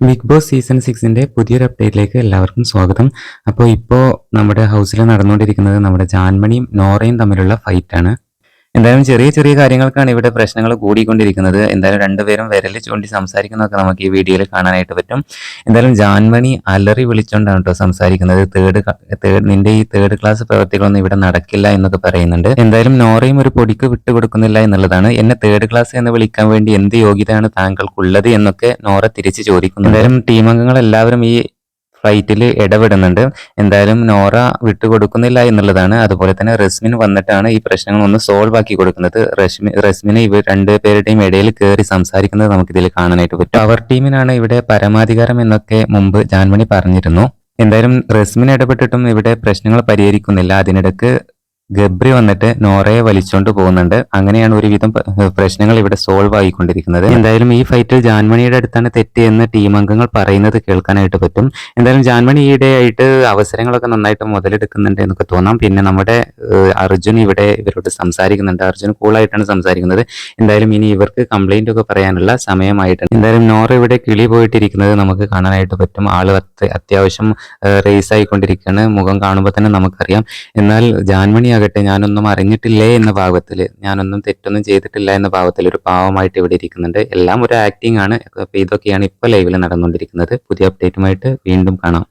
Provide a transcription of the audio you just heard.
Big boss season സിക്സിന്റെ പുതിയൊരു അപ്ഡേറ്റിലേക്ക് എല്ലാവർക്കും സ്വാഗതം. അപ്പോൾ ഇപ്പോൾ നമ്മുടെ ഹൗസിൽ നടന്നുകൊണ്ടിരിക്കുന്നത് നമ്മുടെ ജാൻമണിയും നോറയും തമ്മിലുള്ള ഫൈറ്റാണ് എന്തായാലും ചെറിയ ചെറിയ കാര്യങ്ങൾക്കാണ് ഇവിടെ പ്രശ്നങ്ങൾ കൂടിക്കൊണ്ടിരിക്കുന്നത്. എന്തായാലും രണ്ടുപേരും വിരലിൽ ചൂണ്ടി സംസാരിക്കുന്നതൊക്കെ നമുക്ക് ഈ വീഡിയോയിൽ കാണാനായിട്ട് പറ്റും. എന്തായാലും ജാൻമണി അലറി വിളിച്ചുകൊണ്ടാണ് കേട്ടോ സംസാരിക്കുന്നത്. തേർഡ് തേർഡ് നിന്റെ ഈ തേർഡ് ക്ലാസ് പ്രവർത്തികളൊന്നും ഇവിടെ നടക്കില്ല എന്നൊക്കെ പറയുന്നുണ്ട്. എന്തായാലും നോറയും ഒരു പൊടിക്ക് വിട്ടുകൊടുക്കുന്നില്ല എന്നുള്ളതാണ്. എന്നെ തേർഡ് ക്ലാസ് എന്ന് വിളിക്കാൻ വേണ്ടി എന്ത് യോഗ്യതയാണ് താങ്കൾക്കുള്ളത് എന്നൊക്കെ നോറ തിരിച്ച് ചോദിക്കുന്നു എന്തായാലും ടീം അംഗങ്ങൾ എല്ലാവരും ഈ ഫൈറ്റിൽ ഇടപെടുന്നുണ്ട്. എന്തായാലും നോറ വിട്ടുകൊടുക്കുന്നില്ല എന്നുള്ളതാണ്. അതുപോലെ തന്നെ റസ്മിൻ വന്നിട്ടാണ് ഈ പ്രശ്നങ്ങൾ ഒന്ന് സോൾവ് ആക്കി കൊടുക്കുന്നത്. റഷ്മി റസ്മിനെ ഇവർ രണ്ടുപേരുടെയും ഇടയിൽ കയറി സംസാരിക്കുന്നത് നമുക്ക് ഇതിൽ കാണാനായിട്ട് പറ്റും. അവർ ടീമിനാണ് ഇവിടെ പരമാധികാരം എന്നൊക്കെ മുമ്പ് ജാൻമണി പറഞ്ഞിരുന്നു. എന്തായാലും റസ്മിൻ ഇടപെട്ടിട്ടും ഇവിടെ പ്രശ്നങ്ങൾ പരിഹരിക്കുന്നില്ല. അതിനിടക്ക് ഗബ്രി വന്നിട്ട് നോറയെ വലിച്ചോണ്ട് പോകുന്നുണ്ട്. അങ്ങനെയാണ് ഒരുവിധം പ്രശ്നങ്ങൾ ഇവിടെ സോൾവ് ആയിക്കൊണ്ടിരിക്കുന്നത്. എന്തായാലും ഈ ഫൈറ്റിൽ ജാൻമണിയുടെ അടുത്താണ് തെറ്റ് എന്ന് ടീം അംഗങ്ങൾ പറയുന്നത് കേൾക്കാനായിട്ട് പറ്റും. എന്തായാലും ജാൻമണി ഈയിടെയായിട്ട് അവസരങ്ങളൊക്കെ നന്നായിട്ട് മുതലെടുക്കുന്നുണ്ട് എന്നൊക്കെ തോന്നാം. പിന്നെ നമ്മുടെ അർജുൻ ഇവിടെ ഇവരോട് സംസാരിക്കുന്നുണ്ട്. അർജുൻ കൂളായിട്ടാണ് സംസാരിക്കുന്നത്. എന്തായാലും ഇനി ഇവർക്ക് കംപ്ലൈന്റ് ഒക്കെ പറയാനുള്ള സമയമായിട്ടുണ്ട്. എന്തായാലും നോറ ഇവിടെ കിളി പോയിട്ടിരിക്കുന്നത് നമുക്ക് കാണാനായിട്ട് പറ്റും. ആൾ അത്യാവശ്യം റേസ് ആയിക്കൊണ്ടിരിക്കുകയാണ്. മുഖം കാണുമ്പോൾ തന്നെ നമുക്കറിയാം. എന്നാൽ ജാൻമണി ആകട്ടെ ഞാനൊന്നും അറിഞ്ഞിട്ടില്ലേ എന്ന ഭാവത്തിൽ ഞാനൊന്നും തെറ്റൊന്നും ചെയ്തിട്ടില്ല എന്ന ഭാവത്തിൽ ഒരു പാവമായിട്ട് ഇവിടെ ഇരിക്കുന്നുണ്ട്. എല്ലാം ഒരു ആക്ടിംഗ് ആണ്. അപ്പോൾ ഇതൊക്കെയാണ് ഇപ്പോൾ ലൈവിൽ നടന്നുകൊണ്ടിരിക്കുന്നത്. പുതിയ അപ്ഡേറ്റുമായിട്ട് വീണ്ടും കാണാം.